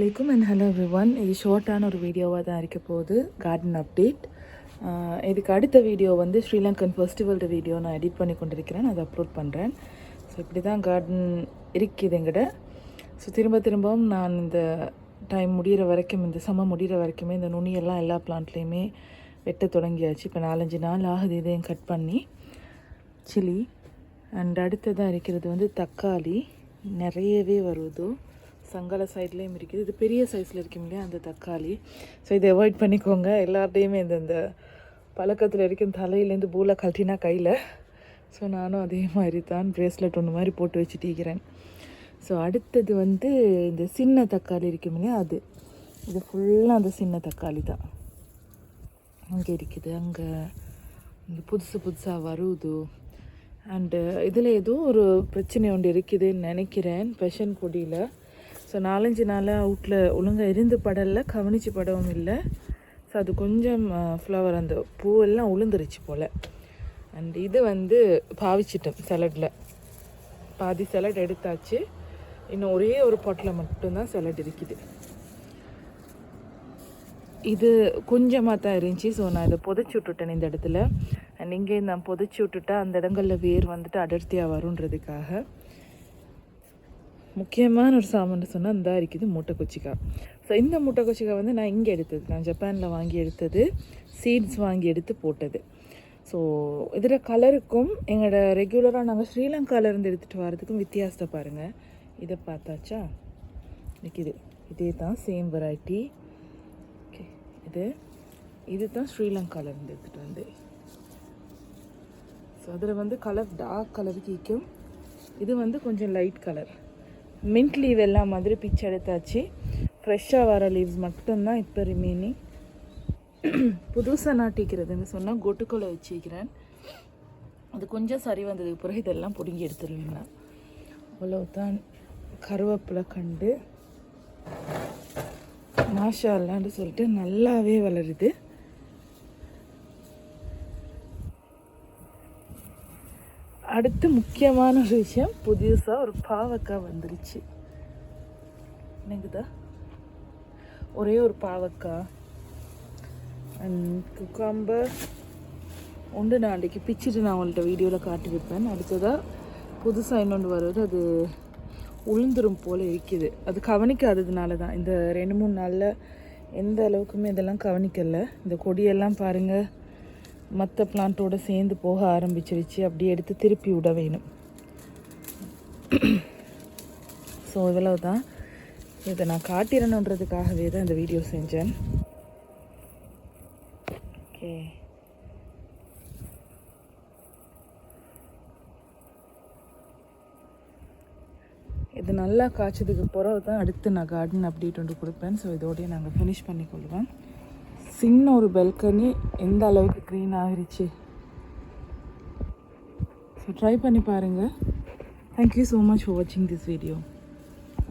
வலைக்கும் and hello every one இது ஷார்ட்டான ஒரு வீடியோவாக தான் இருக்க போகுது. கார்டன் அப்டேட் இதுக்கு அடுத்த வீடியோ வந்து ஸ்ரீலங்கன் ஃபெஸ்டிவல் வீடியோ நான் எடிட் பண்ணி கொண்டிருக்கிறேன். அதை அப்லோட் பண்ணுறேன் ஸோ இப்படி தான் கார்டன் இருக்குது எங்கிட்ட ஸோ திரும்ப திரும்பவும் நான் இந்த டைம் முடிகிற வரைக்கும் இந்த சம முடிகிற வரைக்குமே இந்த நுனியெல்லாம் எல்லா பிளான்ட்லேயுமே வெட்ட தொடங்கியாச்சு. இப்போ நாலஞ்சு நாள் ஆகுது இதையும் கட் பண்ணி. சில்லி அண்ட் அடுத்ததாக இருக்கிறது வந்து தக்காளி. நிறையவே வருது. சங்கல சைட்லேயும் இருக்குது. இது பெரிய சைஸில் இருக்கும் இல்லையா அந்த தக்காளி? ஸோ இதை அவாய்ட் பண்ணிக்கோங்க. எல்லார்டையுமே இந்த இந்த பழக்கத்தில் இருக்கும் தலையிலேருந்து பூலை கழட்டினா கையில். ஸோ நானும் அதே மாதிரி தான் ப்ரேஸ்லெட் ஒன்று மாதிரி போட்டு வச்சுட்டிருக்கிறேன் ஸோ அடுத்தது வந்து இந்த சின்ன தக்காளி இருக்கும் இல்லையா அது. இது ஃபுல்லாக அந்த சின்ன தக்காளி தான். அங்கே இருக்குது. அங்கே இந்த புதுசு புதுசாக வருது. அண்டு இதில் ஏதோ ஒரு பிரச்சனை ஒன்று இருக்குதுன்னு நினைக்கிறேன். பெஷன் கொடியில். ஸோ நாலஞ்சு நாளாக அவுட்டில் ஒழுங்காக இருந்து படலில் கவனித்து படவும் இல்லை. ஸோ அது கொஞ்சம் ஃப்ளவர் அந்த பூவெல்லாம் உளுந்துருச்சு போல். அண்ட் இது வந்து பாவிச்சிட்டோம் சலடில் பாதி சலட் எடுத்தாச்சு. இன்னும் ஒரே ஒரு பாட்டில் மட்டும்தான் சலட் இருக்குது. இது கொஞ்சமாக தான் இருந்துச்சு. ஸோ நான் இதை புதைச்சி விட்டுட்டேன் இந்த இடத்துல. அண்ட் இங்கே நான் புதைச்சி விட்டுட்டா அந்த இடங்களில் வேர் வந்துட்டு அடர்த்தியாக வருன்றதுக்காக முக்கியமான ஒரு சாமான் சொன்னால் இந்த இருக்குது மூட்டை கொச்சிக்காய் ஸோ இந்த மூட்டை கொச்சிக்காய் வந்து நான் இங்கே எடுத்தது. நான் ஜப்பானில் வாங்கி எடுத்தது சீட்ஸ் வாங்கி எடுத்து போட்டது. ஸோ இதில் கலருக்கும் எங்களோட ரெகுலராக நாங்கள் ஸ்ரீலங்காவிலேருந்து எடுத்துகிட்டு வரதுக்கும் வித்தியாசத்தை பாருங்கள் இதை பார்த்தாச்சா? நிற்கிது இதே தான் சேம் வெரைட்டி ஓகே இது இது தான் ஸ்ரீலங்காவிலேருந்து எடுத்துகிட்டு வந்து. ஸோ அதில் வந்து கலர் டார்க் கலர் கீக்கும் இது வந்து கொஞ்சம் லைட் கலர் மின்ட் லீவ் எல்லாம் மாதிரி பிச்சு எடுத்தாச்சு. ஃப்ரெஷ்ஷாக வர லீவ்ஸ் மட்டும்தான் இப்போ ரிமைனிங் புதுசாக நாட்டிக்கிறதுன்னு சொன்னால் கொட்டுக்கொலை வச்சுக்கிறேன். அது கொஞ்சம் சரி வந்ததுக்கு பிறகு இதெல்லாம் பிடுங்கி எடுத்துருவேன் அவ்வளோதான் கருவேப்பிலை கண்டு மாஷா அல்லான்னு சொல்லிட்டு நல்லாவே வளருது. அடுத்து முக்கியமான ஒரு விஷயம் புதுசாக ஒரு பாவக்காய் வந்துருச்சு. என்னங்குதா? ஒரே ஒரு பாவக்காய். அண்ட் குக்காம்பர் உண்டு நான் அன்றைக்கு பிச்சுட்டு நான் உங்கள்கிட்ட வீடியோவில் காட்டியிருப்பேன் அடுத்ததாக புதுசாக இன்னொன்று வருது அது உளுந்துரும் போல் இருக்குது. அது கவனிக்காததுனால தான். இந்த ரெண்டு மூணு நாளில் எந்த அளவுக்குமே இதெல்லாம் கவனிக்கலை. இந்த கொடியெல்லாம் பாருங்கள் மற்ற பிளான்ட்டோடு சேர்ந்து போக ஆரம்பிச்சிருச்சு. அப்படியே எடுத்து திருப்பி விட வேணும். ஸோ இவ்வளவு தான் இதை நான் காட்டிடணுன்றதுக்காகவே தான் இந்த வீடியோ செஞ்சேன். ஓகே இது நல்லா காய்ச்சதுக்கு பிறகு தான் அடுத்து நான் கார்டன் அப்டேட் ஒன்று கொடுப்பேன். ஸோ இதோடய நாங்கள் ஃபினிஷ் பண்ணிக்கொள்வேன் சின்ன ஒரு பெல்கனி எந்த அளவுக்கு க்ளீன் ஆகிருச்சு? ஸோ ட்ரை பண்ணி பாருங்கள் thank you so much for வாட்சிங் திஸ் வீடியோ